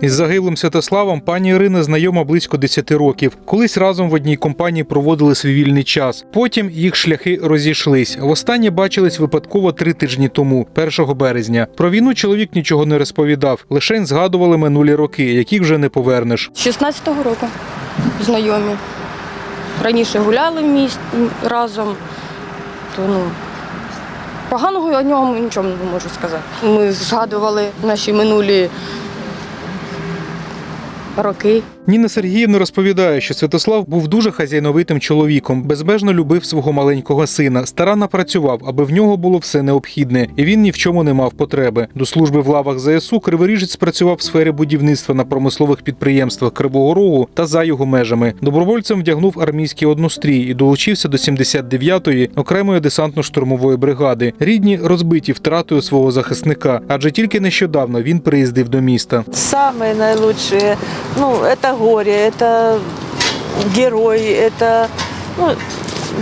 Із загиблим Святославом пані Ірина знайома близько 10 років. Колись разом в одній компанії проводили свій вільний час. Потім їх шляхи розійшлись. Востаннє бачились випадково три тижні тому, 1 березня. Про війну чоловік нічого не розповідав, лише згадували минулі роки, яких вже не повернеш. З 16-го року знайомі. Раніше гуляли в місті разом, то ну. Поганого я о ньому нічого не можу сказати. Ми згадували наші минулі роки. Ніна Сергіївна розповідає, що Святослав був дуже хазяйновитим чоловіком, безмежно любив свого маленького сина, старанно працював, аби в нього було все необхідне, і він ні в чому не мав потреби. До служби в лавах ЗСУ Криворіжець працював в сфері будівництва на промислових підприємствах Кривого Рогу та за його межами. Добровольцем вдягнув армійський однострій і долучився до 79-ї окремої десантно-штурмової бригади. Рідні розбиті втратою свого захисника, адже тільки нещодавно він приїздив до міста. Самые наилучшие. Ну, это горе, это герой, это... Ну,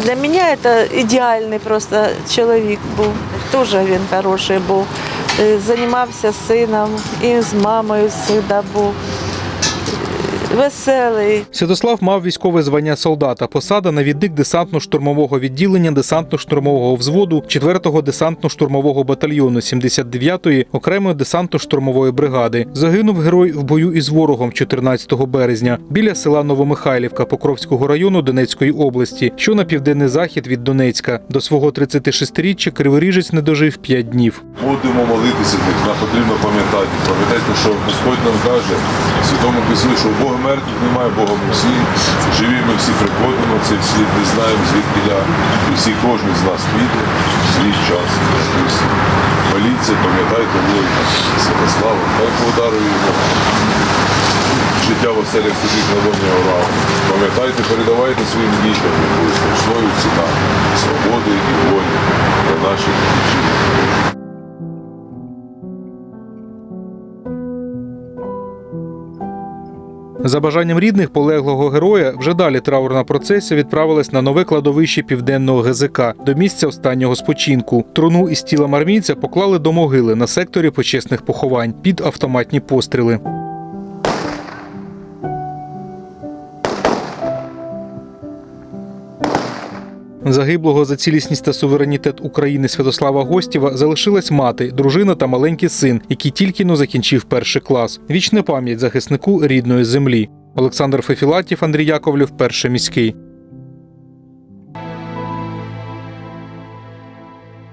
для меня это идеальный просто чоловік був. Дуже він хороший був. Е, Займався з сином і з мамою завжди був. Веселий. Святослав мав військове звання солдата, посада навідник десантно-штурмового відділення десантно-штурмового взводу 4-го десантно-штурмового батальйону 79-ї окремої десантно-штурмової бригади. Загинув герой в бою із ворогом 14 березня біля села Новомихайлівка Покровського району Донецької області, що на південний захід від Донецька. До свого 36-річчя Криворіжець не дожив 5 днів. Будемо молитися нам потрібно пам'ятати. Пам'ятайте, що Господь нам каже в Святому Письмі, що у Бога мертвих немає, Бога ми всі. Живі ми всі приходимо, цей світ не знаємо, звідки я. Всі кожен з нас піде в свій час. Моліться, пам'ятайте воїна Святослава, хай подарує йому життя в оселях святих на Авраама. Пам'ятайте, передавайте своїм дітям, якою страшною ціна свободи і волі За бажанням рідних полеглого героя вже далі траурна процесія відправилась на нове кладовище південного ГЗК до місця останнього спочинку. Труну із тілом армійця поклали до могили на секторі почесних поховань під автоматні постріли. Загиблого за цілісність та суверенітет України Святослава Гостєва залишилась мати, дружина та маленький син, який тільки но закінчив перший клас. Вічна пам'ять захиснику рідної землі. Олександр Фефілатів, Андрій Яковлів, перший міський.